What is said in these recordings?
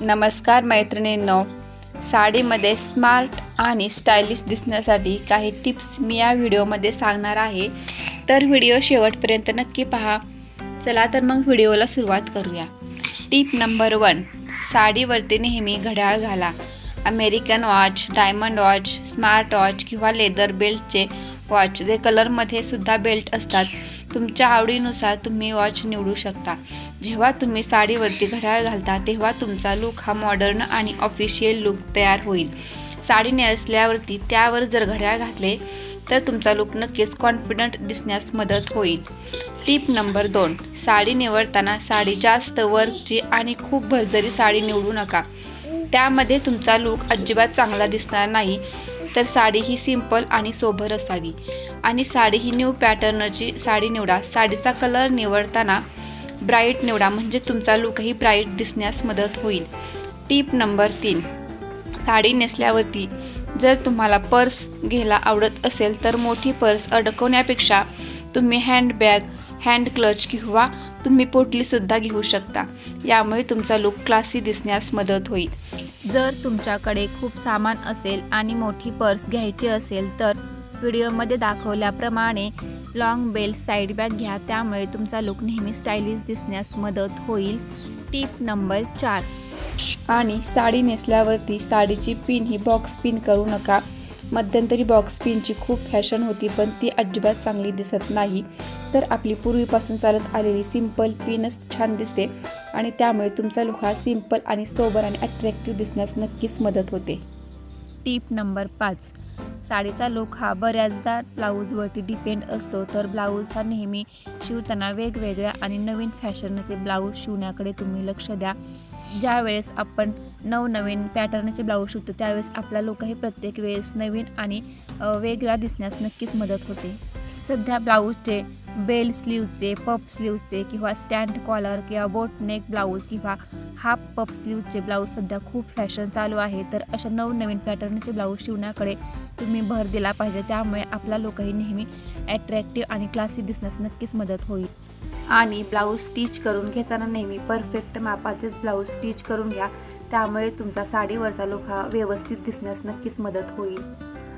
नमस्कार मैत्रिणींनो. साडीमध्ये स्मार्ट आणि स्टायलिश दिसण्यासाठी काही टिप्स मी या व्हिडिओमध्ये सांगणार आहे. तर व्हिडिओ शेवटपर्यंत नक्की पहा. चला तर मग व्हिडिओला सुरुवात करूया. टिप नंबर वन साडीवरती नेहमी घड्याळ घाला. American watch diamond watch smart watch किंवा लेदर बेल्टचे वॉच जे कलरमध्ये सुद्धा बेल्ट असतात. तुमच्या आवडीनुसार तुम्ही वॉच निवडू शकता. जेव्हा तुम्ही साडीवरती घड्याळ घालता तेव्हा तुमचा लुक हा मॉडर्न आणि ऑफिशियल लुक तयार होईल. साडी नेसल्यावरती त्यावर जर घड्याळ घातले तर तुमचा लुक नक्कीच कॉन्फिडंट दिसण्यास मदत होईल. टिप नंबर दोन. साडी निवडताना साडी जास्त वर्कची आणि खूप भरजरी साडी निवडू नका. त्यामध्ये तुमचा लुक अजिबात चांगला दिसणार नाही. तर साडी ही सिंपल आणि सोबर असावी. आणि साडी ही न्यू पॅटर्नची साडी निवडा. साडीचा कलर निवडताना ब्राईट निवडा. म्हणजे तुमचा लुकही ब्राईट दिसण्यास मदत होईल. टीप नंबर तीन. साडी नेसल्यावरती जर तुम्हाला पर्स घ्यायला आवडत असेल तर मोठी पर्स अडकवण्यापेक्षा तुम्ही हँडबॅग हँड क्लच किंवा तुम्ही पोटलीसुद्धा घेऊ शकता. यामुळे तुमचा लुक क्लासी दिसण्यास मदत होईल. जर तुमच्याकडे खूप सामान असेल आणि मोठी पर्स घ्यायची असेल तर व्हिडिओमध्ये दाखवल्याप्रमाणे लॉंग बेल्ट साईड बॅग घ्या. त्यामुळे तुमचा लुक नेहमी स्टायलिश दिसण्यास मदत होईल. टीप नंबर चार. आणि साडी नेसल्यावरती साडीची पिन ही बॉक्स पिन करू नका. मध्यंतरी बॉक्स पिनची खूप फॅशन होती पण ती अजिबात चांगली दिसत नाही. तर आपली पूर्वीपासून चालत आलेली सिंपल पिनच छान दिसते आणि त्यामुळे तुमचा लुक हा सिंपल आणि सोबर आणि अट्रॅक्टिव्ह दिसण्यास नक्कीच मदत होते. टीप नंबर पाच. साडीचा लुक हा बऱ्याचदा ब्लाऊजवरती डिपेंड असतो तर ब्लाऊज हा नेहमी शिवताना वेगवेगळ्या आणि नवीन फॅशनचे ब्लाऊज शिवण्याकडे तुम्ही लक्ष द्या. ज्यावेळेस आपण नवनवीन पॅटर्नचे ब्लाऊज शिवतो त्यावेळेस आपला लोकही प्रत्येक वेळेस नवीन आणि वेगळा दिसण्यास नक्कीच मदत होते. सध्या ब्लाऊजचे बेल स्लीवचे पप स्लीवचे किंवा स्टँड कॉलर किंवा बोटनेक ब्लाऊज किंवा हाफ पप स्लीवचे ब्लाऊज सध्या खूप फॅशन चालू आहे. तर अशा नवनवीन पॅटर्नचे ब्लाऊज शिवण्याकडे तुम्ही भर दिला पाहिजे. त्यामुळे आपला लोकही नेहमी ॲट्रॅक्टिव्ह आणि क्लासिक दिसण्यास नक्कीच मदत होईल. आणि ब्लाऊज स्टिच करून घेताना नेहमी परफेक्ट मापाचेच ब्लाऊज स्टिच करून घ्या. त्यामुळे तुमचा साडीवरचा लुक हा व्यवस्थित दिसण्यास नक्कीच मदत होईल.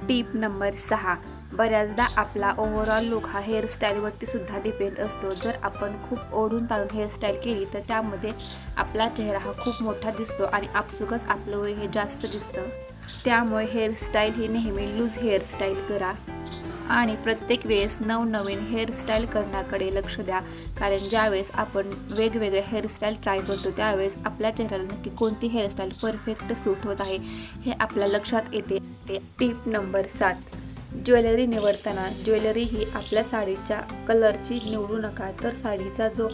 टीप नंबर सहा. बऱ्याचदा आपला ओव्हरऑल लुक हा हेअरस्टाईलवरती सुद्धा डिपेंड असतो. जर आपण खूप ओढून ताणून हेअरस्टाईल केली तर त्यामध्ये आपला चेहरा हा खूप मोठा दिसतो आणि आपसुकच आपलं वय हे जास्त दिसतं. त्यामुळे हेअरस्टाईल ही नेहमी लूज हेअरस्टाईल करा. आणि प्रत्येक वेळेस नवनवीन हेअरस्टाईल करण्याकडे लक्ष द्या. कारण ज्यावेळेस आपण वेगवेगळे हेअरस्टाईल ट्राय करतो त्यावेळेस आपल्या चेहऱ्याला नक्की कोणती हेअरस्टाईल परफेक्ट सूट होत आहे हे आपल्या लक्षात येते. टिप नंबर सात. ज्वेलरी निवडताना ज्वेलरी ही आपल्या साडीच्या कलरची निवडू नका. तर साडीचा जो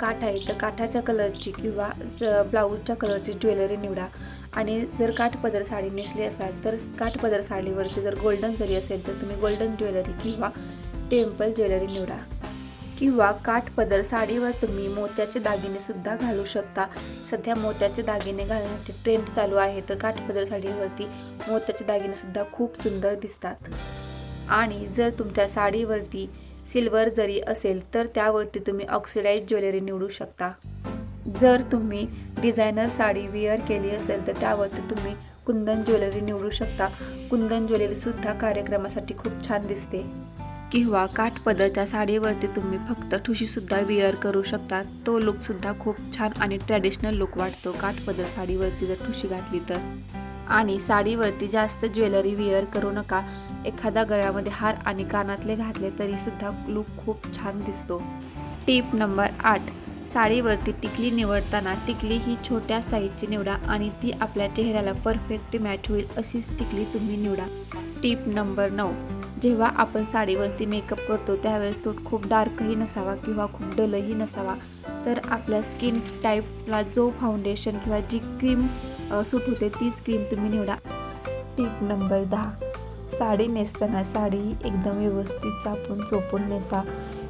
काठ आहे तर काठाच्या कलरची किंवा ब्लाऊजच्या कलरची ज्वेलरी निवडा. आणि जर काठपदर साडी नेसली असाल तर काठपदर साडीवरती जर गोल्डन जरी असेल तर तुम्ही गोल्डन ज्वेलरी किंवा टेम्पल ज्वेलरी निवडा. किंवा काठपदर साडीवर तुम्ही मोत्याचे दागिने सुद्धा घालू शकता. सध्या मोत्याचे दागिने घालण्याचे ट्रेंड चालू आहे. तर काठपदर साडीवरती मोत्याचे दागिने सुद्धा खूप सुंदर दिसतात. आणि जर तुमच्या साडीवरती सिल्वर जरी असेल तर त्यावरती तुम्ही ऑक्सिडाईज ज्वेलरी निवडू शकता. जर तुम्ही डिझायनर साडी वेअर केली असेल तर त्यावरती तुम्ही कुंदन ज्वेलरी निवडू शकता. कुंदन ज्वेलरीसुद्धा कार्यक्रमासाठी खूप छान दिसते. किंवा काठपदरच्या साडीवरती तुम्ही फक्त ठुशीसुद्धा विअर करू शकता तो लुकसुद्धा खूप छान आणि ट्रॅडिशनल लुक वाटतो काठपदर साडीवरती जर ठुशी घातली तर. आणि साडीवरती जास्त ज्वेलरी विअर करू नका. एखादा गळ्यामध्ये हार आणि कानातले घातले तरीसुद्धा लुक खूप छान दिसतो. टीप नंबर आठ. साडीवरती टिकली निवडताना टिकली ही छोट्या साईजची निवडा आणि ती आपल्या चेहऱ्याला परफेक्ट मॅच होईल अशीच टिकली तुम्ही निवडा. टिप नंबर नऊ. जेव्हा आपण साडीवरती मेकअप करतो त्यावेळेस तो खूप डार्कही नसावा किंवा खूप डलही नसावा. तर आपल्या स्किन टाईपला जो फाउंडेशन किंवा जी क्रीम सूट होते तीच क्रीम तुम्ही निवडा. टीप नंबर दहा. साडी नेसताना साडी एकदम व्यवस्थित चापून चोपून नेसा.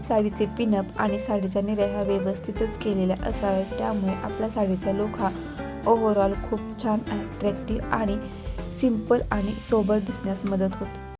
साडीचे पिनअप आणि साडीच्या निर्या ह्या व्यवस्थितच केलेल्या असाव्यात. त्यामुळे आपल्या साडीचा लुक हा ओव्हरऑल खूप छान अट्रॅक्टिव्ह आणि सिंपल आणि सोबर दिसण्यास मदत होते.